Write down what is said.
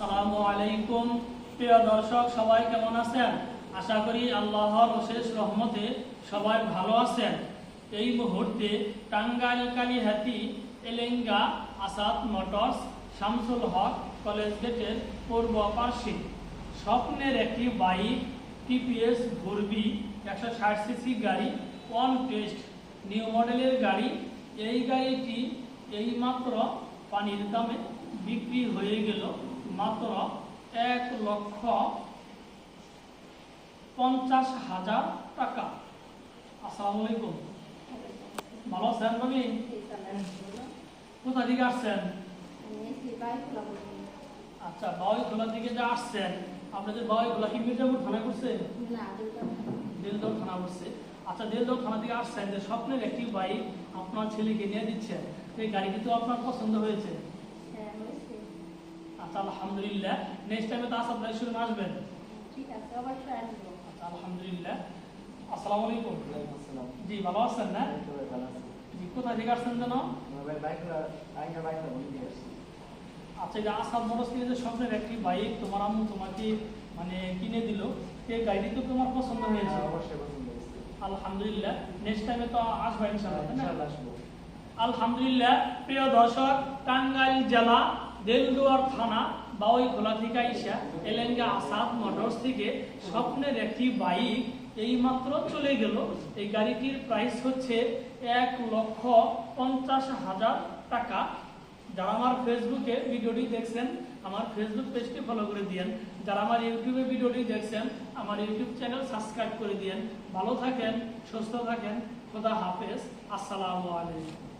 আসসালামু আলাইকুম। প্রিয় দর্শক, সবাই কেমন আছেন? আশা করি আল্লাহর অশেষ রহমতে সবাই ভালো আছেন। এই মুহূর্তে টাঙ্গাইল কালীহাতি এলেঙ্গা, আসাদ মোটরস, শামসুল হক কলেজ গেটের পূর্ব পার্শ্বে। স্বপ্নের একটি বাইক, টিপিএস ঘুরবি, একশো ষাট সিসি গাড়ি, ওয়ান টেস্ট, নিউ মডেলের গাড়ি। এই গাড়িটি এইমাত্র পানির দামে বিক্রি হয়ে গেল। মাত্র এক লক্ষ পঞ্চাশ হাজার টাকা। আসসালামু আলাইকুম। ভালো আছেন ভাবি? কোথা থেকে আসছেন? আচ্ছা বাউই খোলা থেকে যে আসছেন আপনাদের বাউই খোলা কি মির্জাপুর থানা করছে দেলদহ থানা করছে আচ্ছা দেলদহ থানা থেকে আসছেন যে স্বপ্নের একটি বাইক আপনার ছেলেকে নিয়ে দিচ্ছেন। এই গাড়ি কিন্তু আপনার পছন্দ হয়েছে। আচ্ছা আলহামদুলিল্লাহ। নেক্সট টাইমে তো আসাদ ভাই শুরু আসবেন। আচ্ছা আলহামদুলিল্লাহ। আসসালামু আলাইকুম। জি ভালো আছেন না? জি কোথা থেকে আসছেন যেন? আচ্ছা যে আসাদ যে স্বপ্নের একটি বাইক তোমার আম্মু তোমাকে মানে কিনে দিল এই গাড়িটি তো তোমার পছন্দ হয়েছে। আলহামদুলিল্লাহ। নেক্সট টাইমে তো আসবে ইনশাআল্লাহ? আলহামদুলিল্লাহ প্রিয় দর্শক টাঙ্গাইল জেলা দেলদুয়ার থানা বাউই খোলা থেকে আইসা এলেঙ্গা আসাদ মোটরস থেকে স্বপ্নের একটি বাইক, এইমাত্র চলে গেল। এই গাড়িটির প্রাইস হচ্ছে এক লক্ষ পঞ্চাশ হাজার টাকা। যারা আমার ফেসবুকে ভিডিওটি দেখছেন, আমার ফেসবুক পেজটি ফলো করে দিয়েন। যারা আমার ইউটিউবে ভিডিওটি দেখছেন, আমার ইউটিউব চ্যানেল সাবস্ক্রাইব করে দিয়েন। ভালো থাকেন, সুস্থ থাকেন। খোদা হাফেজ। আসসালামু আলাইকুম।